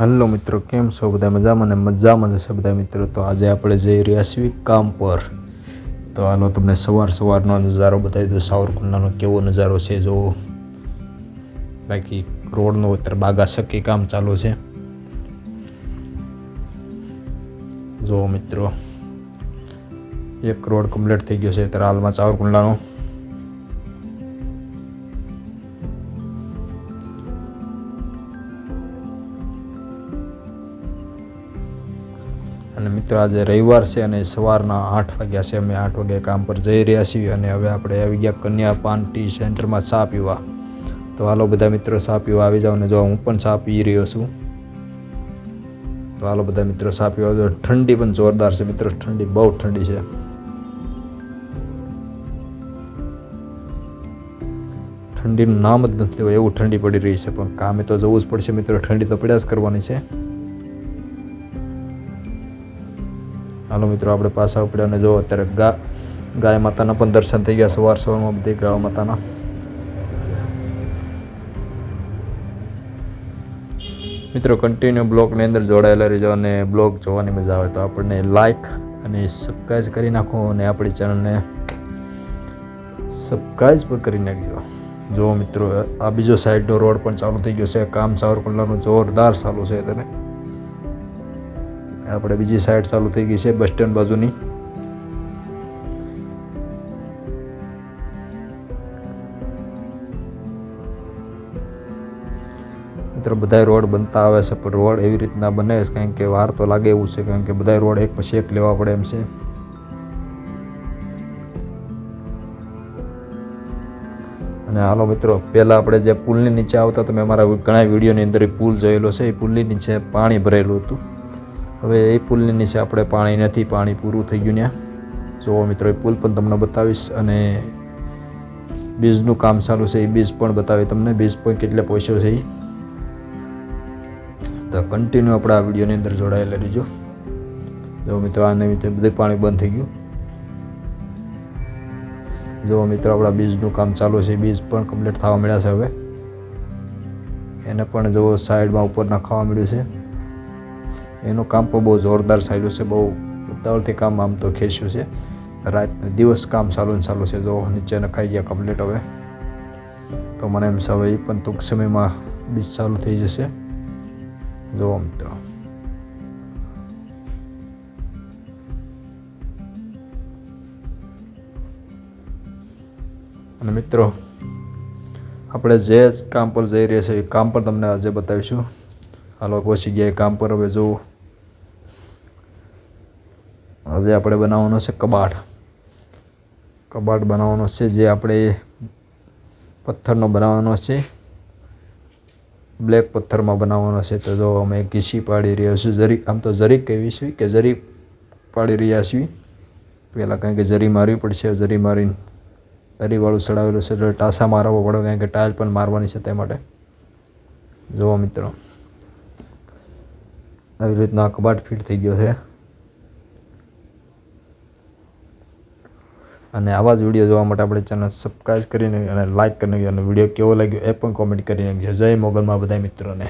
Hello મિત્રો, કેમ છો બધા? મજામાં ને? મજામાં જશે બધા મિત્રો. તો આજે આપણે જઈ રહ્યા છીએ કામ પર. તો હાલો તમને સવાર સવારનો નજારો બતાવી દો સાવરકુંડલાનો કેવો નજારો છે જો બાકી રોડનો અત્યારે બાગા શકી કામ ચાલુ છે. જો મિત્રો, એક રોડ કમ્પ્લીટ થઈ ગયો છે અત્યારે હાલમાં સાવરકુંડલાનો. અને મિત્રો, આજે રવિવાર છે અને સવારના આઠ વાગ્યા છે. અમે આઠ વાગ્યા કામ પર જઈ રહ્યા છીએ અને હવે આપણે આવી ગયા કન્યા પાન ટી સેન્ટરમાં ચા પીવા. તો હાલો બધા મિત્રો, ચા પીવા આવી જાઓ અને જો હું પણ ચા પી રહ્યો છું. તો હાલો બધા મિત્રો, ચા પીવા જો ઠંડી પણ જોરદાર છે મિત્રો, ઠંડી બહુ ઠંડી છે. ઠંડીનું નામ જ નથી લેવું એવું ઠંડી પડી રહી છે. પણ કામે તો જવું જ પડશે મિત્રો, ઠંડી તો પડ્યા જ કરવાની છે. હાલો મિત્રો, આપણે પાછા ઉપડ્યા અને જો અત્યારે ગા, ગાય માતાના પણ દર્શન થઈ ગયા સવાર સવારમાં બધી ગાય માતાના. મિત્રો કન્ટિન્યુ બ્લોગની અંદર જોડાયેલા રહેજો અને બ્લોગ જોવાની મજા આવે તો આપણને લાઈક અને સબસ્ક્રાઈબ કરી નાખો અને આપણી ચેનલને સબસ્ક્રાઈબ પણ કરી નાખજો. જો મિત્રો, આ બીજો સાઈડનો રોડ પણ ચાલુ થઈ ગયો છે. કામ સાવરકુંડલાનું જોરદાર ચાલુ છે તેને આપણે બીજી સાઈડ ચાલુ થઈ ગઈ છે, બસ સ્ટેન્ડ બાજુની. મિત્રો બધા રોડ બનતા આવે છે, પણ રોડ એવી રીતના બને છે, કારણ કે વાર તો લાગે એવું છે, કારણ કે બધા રોડ એક પછી એક લેવા પડે એમ છે. અને હાલો મિત્રો, પહેલાં આપણે જે પુલની નીચે આવતા તમે અમારા ઘણા વિડીયોની અંદર એ પુલ જોયેલો છે, એ પુલની નીચે પાણી ભરેલું હતું. હવે એ પુલની નીચે આપણે પાણી નથી, પાણી પૂરું થઈ ગયું ત્યાં જુઓ મિત્રો, એ પુલ પણ તમને બતાવીશ અને બીજનું કામ ચાલુ છે, એ બીજ પણ બતાવી તમને. બીજ પણ કેટલે પહોંચ્યો છે તો કન્ટિન્યુ આપણે આ વિડીયોની અંદર જોડાયેલા રહીજો. જો મિત્રો, આને રીતે બધું પાણી બંધ થઈ ગયું. જો મિત્રો, આપણા બીજનું કામ ચાલુ છે, બીજ પણ કમ્પ્લીટ થવા મળ્યા છે હવે. એને પણ જો સાઈડમાં ઉપર નાખવા મળ્યું છે. એનું કામ પણ બહુ જોરદાર ચાલ્યું છે, બહુ ઉતાવળથી કામ આમ તો ખેંચ્યું છે. રાત દિવસ કામ ચાલુ ને ચાલુ છે, જો નીચે નખાઈ ગયા કમ્પ્લીટ હવે. તો મને એમ સવે એ પણ ટૂંક સમયમાં બીજ ચાલુ થઈ જશે. જો મિત્રો અને મિત્રો, આપણે જે કામ પર જઈ રહ્યા છીએ, એ કામ પણ તમને આજે બતાવીશું. હાલો, પહોંચી ગયા એ કામ પર. હવે જો આજે આપણે બનાવવાનો છે કબાટ. કબાટ બનાવવાનો છે જે આપણે પથ્થરનો બનાવવાનો છે. બ્લેક પથ્થરમાં બનાવવાનો છે. તો જો અમે ઘીસી પાડી રહ્યા છીએ. જરી, આમ તો જરી કહેવી છીએ કે જરી પાડી રહ્યા છીએ. પહેલાં કારણ કે જરી મારવી પડશે. જરી મારીને જરીવાળું ચડાવેલું છે. એટલે ટાસા મારવો પડે કારણ કે ટાઇલ પણ મારવાની છે તે માટે. જુઓ મિત્રો. આવી રીતના કબાટ ફિટ થઈ ગયો છે. અને આવા જ વીડિયો જોવા માટે આપણે ચેનલ સબસ્ક્રાઈબ કરીને અને લાઇક કરીને અને વીડિયો કેવો લાગ્યો એ પણ કોમેન્ટ કરીને જય મોગલમાં બધા મિત્રોને.